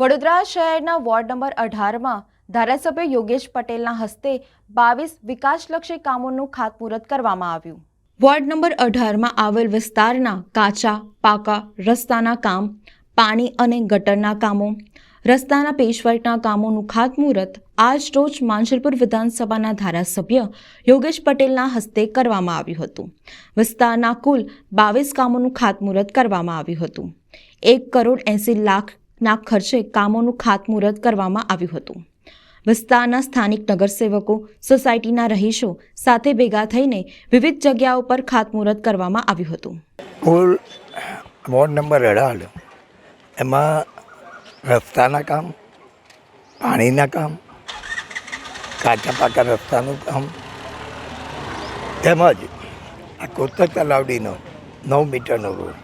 વડોદરા શહેરના ward number અઢારમાં ધારાસભ્ય યોગેશ પટેલના હસ્તે બાવીસ વિકાસલક્ષી કામોનું ખાતમુહૂર્ત કરવામાં આવ્યું. વોર્ડ નંબર અઢારમાં આવેલ વિસ્તારના કાચા, પાકા રસ્તાના કામ, પાણી અને ગટરના કામો, રસ્તાના પેશવર્કના કામોનું ખાતમુહૂર્ત આજ રોજ માંજલપુર વિધાનસભાના ધારાસભ્ય યોગેશ પટેલના હસ્તે કરવામાં આવ્યું હતું. વિસ્તારના કુલ બાવીસ કામોનું ખાતમુહૂર્ત કરવામાં આવ્યું હતું. એક કરોડ એંસી લાખના ખર્ચે કામોનું ખાતમુહૂર્ત કરવામાં આવ્યું હતું. વિસ્તારના સ્થાનિક નગરસેવકો, સોસાયટીના રહીશો સાથે ભેગા થઈને વિવિધ જગ્યાઓ પર ખાતમુહૂર્ત કરવામાં આવ્યું હતું. કુલ વોર્ડ નંબર અઢાર. એમાં રસ્તાના કામ, પાણીના કામ, કાચા પાકા રસ્તાનું કામ, તેમજ આ કોતર તલાવડીનો નવ મીટરનો રોડ.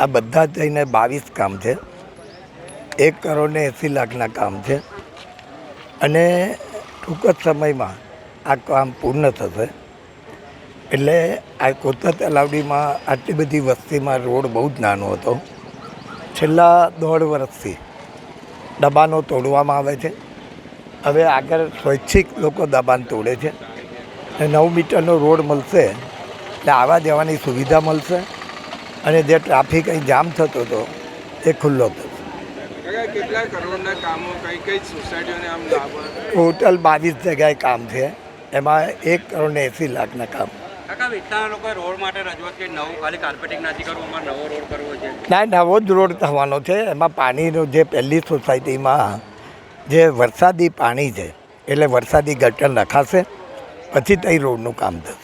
આ બધા થઈને બાવીસ કામ છે. એક કરોડ ને એંસી લાખના કામ છે. અને ટૂંક જ સમયમાં આ કામ પૂર્ણ થશે. એટલે આ કોતર તલાવડીમાં આટલી બધી વસ્તીમાં રોડ બહુ જ નાનો હતો. છેલ્લા દોઢ વર્ષથી દબાણો તોડવામાં આવે છે. હવે આગળ સ્વૈચ્છિક લોકો દબાણ તોડે છે. અને નવ મીટરનો રોડ મળશે એટલે આવવા જવાની સુવિધા મળશે. અને જે ટ્રાફિક અહીં જામ થતો હતો, એ ખુલ્લો થશે. કાકા કેટલા કરોડના કામો કઈ કઈ સોસાયટીઓને આમ લાભ ટોટલ બાવીસ જગ્યાએ કામ છે. એમાં એક કરોડ ને એંસી લાખના કામ. કાકા વિસ્તારના લોકોએ રોડ માટે રજૂઆત કરી નવું ખાલી કાર્પેટિંગ નથી કરવું અમારે નવો રોડ કરવો છે. ના નવો જ રોડ થવાનો છે. એમાં પાણીનો જે પહેલી સોસાયટીમાં જે વરસાદી પાણી છે એટલે વરસાદી ગટર નખાશે પછી તઈ રોડનું કામ થશે.